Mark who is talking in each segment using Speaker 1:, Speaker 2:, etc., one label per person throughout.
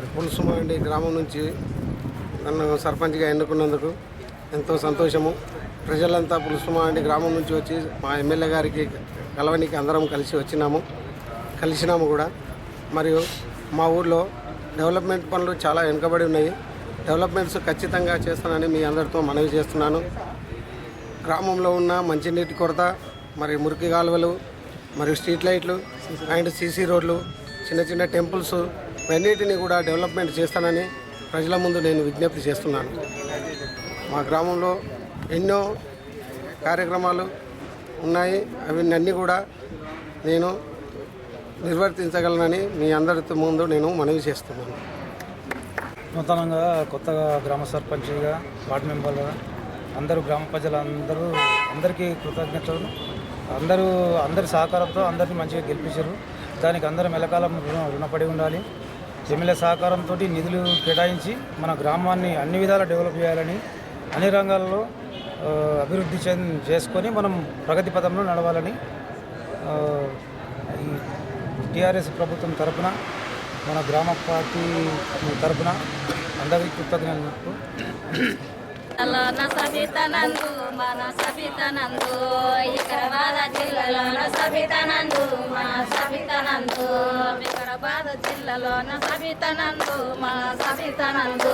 Speaker 1: పులుసుమండి గ్రామం నుంచి నన్ను సర్పంచ్గా ఎన్నుకున్నందుకు ఎంతో సంతోషము. ప్రజలంతా పులుసుమండి గ్రామం నుంచి వచ్చి మా ఎమ్మెల్యే గారికి కలవనికి అందరం కలిసి వచ్చినాము. కలిసినాము కూడా. మరియు మా ఊర్లో డెవలప్మెంట్ పనులు చాలా వెనుకబడి ఉన్నాయి. డెవలప్మెంట్స్ ఖచ్చితంగా చేస్తానని మీ అందరితో మనవి చేస్తున్నాను. గ్రామంలో ఉన్న మంచినీటి కొరత మరి మురికి కాలువలు మరియు స్ట్రీట్ లైట్లు అండ్ సీసీ రోడ్లు చిన్న చిన్న టెంపుల్స్ అన్నిటినీ కూడా డెవలప్మెంట్ చేస్తానని ప్రజల ముందు నేను విజ్ఞప్తి చేస్తున్నాను. మా గ్రామంలో ఎన్నో కార్యక్రమాలు ఉన్నాయి. అవన్నీ కూడా నేను నిర్వర్తించగలనని మీ అందరితో ముందు నేను మనవి చేస్తున్నాను.
Speaker 2: నూతనంగా కొత్తగా గ్రామ సర్పంచ్గా వార్డు మెంబర్గా అందరూ గ్రామ ప్రజలందరూ అందరికీ కృతజ్ఞతలు. అందరూ అందరి సహకారంతో అందరినీ మంచిగా గెలిపించారు. దానికి అందరం ఎలకాలం రుణపడి ఉండాలి. ఎమ్మెల్యే సహకారంతో నిధులు కేటాయించి మన గ్రామాన్ని అన్ని విధాలా డెవలప్ చేయాలని అన్ని రంగాల్లో అభివృద్ధి చేసుకొని మనం ప్రగతి పథంలో నడవాలని టీఆర్ఎస్ ప్రభుత్వం తరపున మన గ్రామ పార్టీ తరపున అందరికీ కృతజ్ఞతలు.
Speaker 3: జిల్లాలోన సబితనందు మన సబితనందు సబితనందు మన సబితనందు. జిల్లాలోన సవితనందు మా సవితనందు.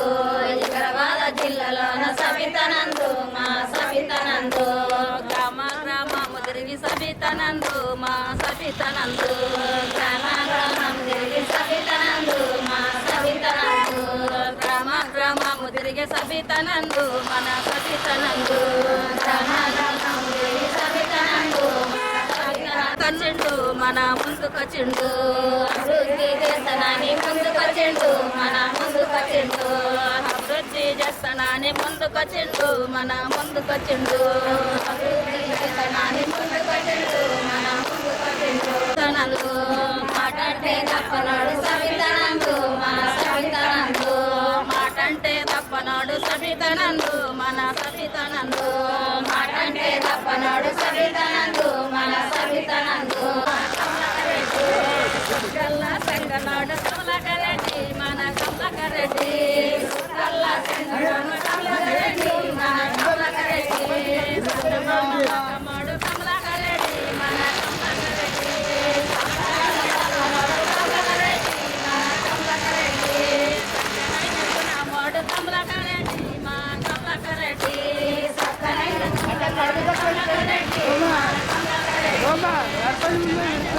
Speaker 3: వికారాబాద్ జిల్లాలోన సవితనందు మా సవితనందు. గ్రామ గ్రామము తిరిగి సవితనందు మా సవితనందు. గ్రామ గ్రామము తిరిగి సవితనందు మా సవితనందు. గ్రామ గ్రామము తిరిగి సవితనందు మన సవితనందు. గ్రామ గ్రామము తిరిగి సబితనందు సవితనందు. మన ముందుకొచ్చిండు అభివృద్ధి చేస్తానని ముందుకొచ్చిండు మన ముందుకొచ్చిండు అభివృద్ధి చేస్తానని ముందుకొచ్చిండు మన ముందుకొచ్చిండు అభివృద్ధి చేస్తానని ముందుకొచ్చిండు మన ముందుకొచ్చిండు సనలు మాటంటే తప్పనాడు సవితనందు. మన సవితనందు మాటంటే తప్పనాడు సవితనందు. మన సవితనందు మాటంటే తప్పనాడు సవితనందు. మన సవితనందు. Amen.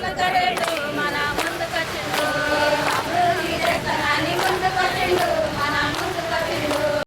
Speaker 3: 流れる前